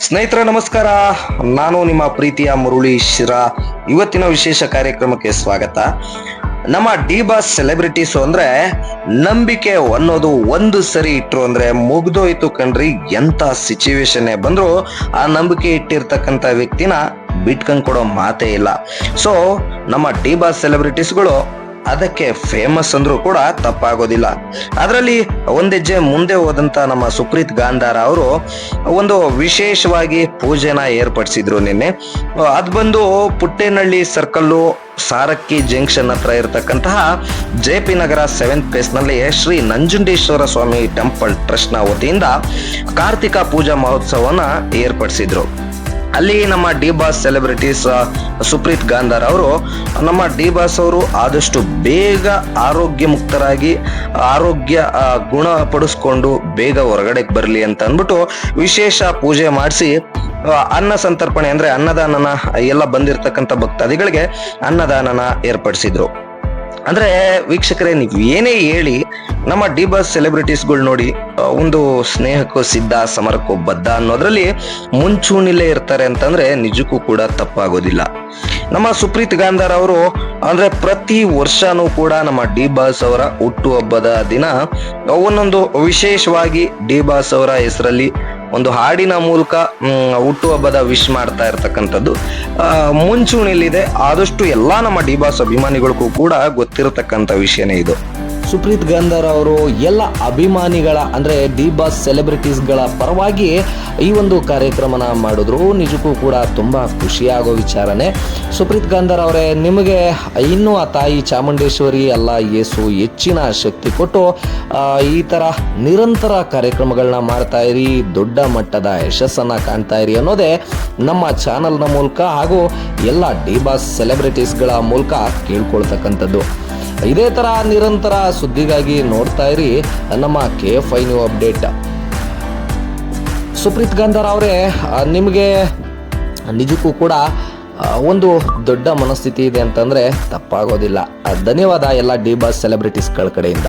ಸ್ನೇಹಿತರೆ, ನಮಸ್ಕಾರ. ನಾನು ನಿಮ್ಮ ಪ್ರೀತಿಯ ಮುರುಳಿ ಶಿರ. ಇವತ್ತಿನ ವಿಶೇಷ ಕಾರ್ಯಕ್ರಮಕ್ಕೆ ಸ್ವಾಗತ. ನಮ್ಮ ಡಿ ಬಾಸ್ ಸೆಲೆಬ್ರಿಟೀಸ್ ಅಂದ್ರೆ ನಂಬಿಕೆ ಅನ್ನೋದು ಒಂದು ಸರಿ ಇಟ್ರು ಅಂದ್ರೆ ಮುಗ್ದೋಯ್ತು ಕಣ್ರಿ. ಎಂತ ಸಿಚುವೇಶನ್ ಬಂದ್ರು ಆ ನಂಬಿಕೆ ಇಟ್ಟಿರ್ತಕ್ಕಂತ ವ್ಯಕ್ತಿನ ಬಿಟ್ಕೊಂಡ್ ಕೊಡೋ ಮಾತೇ ಇಲ್ಲ. ಸೊ ನಮ್ಮ ಡಿ ಬಾಸ್ ಸೆಲೆಬ್ರಿಟೀಸ್ಗಳು ಅದಕ್ಕೆ ಫೇಮಸ್ ಅಂದ್ರೂ ಕೂಡ ತಪ್ಪಾಗೋದಿಲ್ಲ. ಅದರಲ್ಲಿ ಒಂದೆಜ್ಜೆ ಮುಂದೆ ಹೋದಂತ ನಮ್ಮ ಸುಪ್ರೀತ್ ಗಾಂಧಾರ ಅವರು ಒಂದು ವಿಶೇಷವಾಗಿ ಪೂಜೆನ ಏರ್ಪಡಿಸಿದ್ರು ನಿನ್ನೆ. ಅದು ಬಂದು ಪುಟ್ಟೇನಹಳ್ಳಿ ಸರ್ಕಲ್ಲು ಸಾರಕ್ಕಿ ಜಂಕ್ಷನ್ ಹತ್ರ ಇರತಕ್ಕಂತಹ ಜೆ ಪಿ ನಗರ ಸೆವೆಂತ್ ಪ್ಲೇಸ್ನಲ್ಲಿ ಶ್ರೀ ನಂಜುಂಡೇಶ್ವರ ಸ್ವಾಮಿ ಟೆಂಪಲ್ ಟ್ರಸ್ಟ್ನ ವತಿಯಿಂದ ಕಾರ್ತಿಕ ಪೂಜಾ ಮಹೋತ್ಸವನ ಏರ್ಪಡಿಸಿದ್ರು. ಅಲ್ಲಿ ನಮ್ಮ D Boss celebrities Supreeth Gandhar ಅವರು, ನಮ್ಮ ಡಿ ಬಾಸ್ ಅವರು ಆದಷ್ಟು ಬೇಗ ಆರೋಗ್ಯ ಮುಕ್ತರಾಗಿ, ಆರೋಗ್ಯ ಗುಣ ಪಡಿಸ್ಕೊಂಡು ಬೇಗ ಹೊರಗಡೆ ಬರಲಿ ಅಂತ ಅಂದ್ಬಿಟ್ಟು ವಿಶೇಷ ಪೂಜೆ ಮಾಡಿಸಿ ಅನ್ನ ಸಂತರ್ಪಣೆ ಅಂದ್ರೆ ಅನ್ನದಾನನ ಎಲ್ಲ ಬಂದಿರತಕ್ಕಂಥ ಭಕ್ತಾದಿಗಳಿಗೆ ಅನ್ನದಾನನ ಏರ್ಪಡಿಸಿದ್ರು. ಅಂದ್ರೆ ವೀಕ್ಷಕರೇ, ನೀವು ಏನೇ ಹೇಳಿ, ನಮ್ಮ ಡಿ ಬಾಸ್ ಸೆಲೆಬ್ರಿಟೀಸ್ಗಳು ನೋಡಿ ಒಂದು ಸ್ನೇಹಕ್ಕೂ, ಸಿದ್ಧ, ಸಮರಕ್ಕೂ, ಬದ್ಧ ಅನ್ನೋದ್ರಲ್ಲಿ ಮುಂಚೂಣಿಲೇ ಇರ್ತಾರೆ ಅಂತಂದ್ರೆ ನಿಜಕ್ಕೂ ಕೂಡ ತಪ್ಪಾಗೋದಿಲ್ಲ. ನಮ್ಮ ಸುಪ್ರೀತ್ ಗಾಂಧಾರ್ ಅವರು, ಅಂದ್ರೆ ಪ್ರತಿ ವರ್ಷನೂ ಕೂಡ ನಮ್ಮ ಡಿ ಬಾಸ್ ಅವರ ಹುಟ್ಟುಹಬ್ಬದ ದಿನ, ಒಂದೊಂದು ವಿಶೇಷವಾಗಿ ಡಿ ಬಾಸ್ ಅವರ ಹೆಸರಲ್ಲಿ ಒಂದು ಹಾಡಿನ ಮೂಲಕ ಹುಟ್ಟುಹಬ್ಬದ ವಿಶ್ ಮಾಡ್ತಾ ಇರ್ತಕ್ಕಂಥದ್ದು. ಮುಂಚೂಣಿಲಿದೆ ಆದಷ್ಟು ಎಲ್ಲ ನಮ್ಮ ಡಿ ಬಾಸ್ ಅಭಿಮಾನಿಗಳಿಗೂ ಕೂಡ ಗೊತ್ತಿರತಕ್ಕಂಥ ವಿಷಯನೇ ಇದು. ಸುಪ್ರೀತ್ ಗಂಧರ್ ಅವರು ಎಲ್ಲ ಅಭಿಮಾನಿಗಳ, ಅಂದರೆ ಡಿ ಬಾಸ್ ಸೆಲೆಬ್ರಿಟೀಸ್ಗಳ ಪರವಾಗಿ ಈ ಒಂದು ಕಾರ್ಯಕ್ರಮನ ಮಾಡಿದ್ರು. ನಿಜಕ್ಕೂ ಕೂಡ ತುಂಬ ಖುಷಿಯಾಗೋ ವಿಚಾರನೇ. ಸುಪ್ರೀತ್ ಗಂಧರ್ ಅವರೇ, ನಿಮಗೆ ಇನ್ನೂ ಆ ತಾಯಿ ಚಾಮುಂಡೇಶ್ವರಿ ಅಲ್ಲ ಯೇಸು ಹೆಚ್ಚಿನ ಶಕ್ತಿ ಕೊಟ್ಟು ಈ ಥರ ನಿರಂತರ ಕಾರ್ಯಕ್ರಮಗಳನ್ನ ಮಾಡ್ತಾ ಇರಿ, ದೊಡ್ಡ ಮಟ್ಟದ ಯಶಸ್ಸನ್ನು ಕಾಣ್ತಾ ಇರಿ ಅನ್ನೋದೇ ನಮ್ಮ ಚಾನಲ್ನ ಮೂಲಕ ಹಾಗೂ ಎಲ್ಲ ಡಿ ಬಾಸ್ ಸೆಲೆಬ್ರಿಟೀಸ್ಗಳ ಮೂಲಕ ಕೇಳ್ಕೊಳ್ತಕ್ಕಂಥದ್ದು. ಇದೇ ತರ ನಿರಂತರ ಸುದ್ದಿಗಾಗಿ ನೋಡ್ತಾ ಇರಿ ನಮ್ಮ K F I new update Supreeth Gandhar ಅವರೇ ನಿಮಗೆ ನಿಜಕ್ಕೂ ಕೂಡ ಒಂದು ದೊಡ್ಡ ಮನಸ್ಥಿತಿ ಇದೆ ಅಂತಂದ್ರೆ ತಪ್ಪಾಗೋದಿಲ್ಲ. ಧನ್ಯವಾದ ಎಲ್ಲ ಡಿ ಬಾಸ್ ಸೆಲೆಬ್ರಿಟೀಸ್ಗಳ ಕಡೆಯಿಂದ.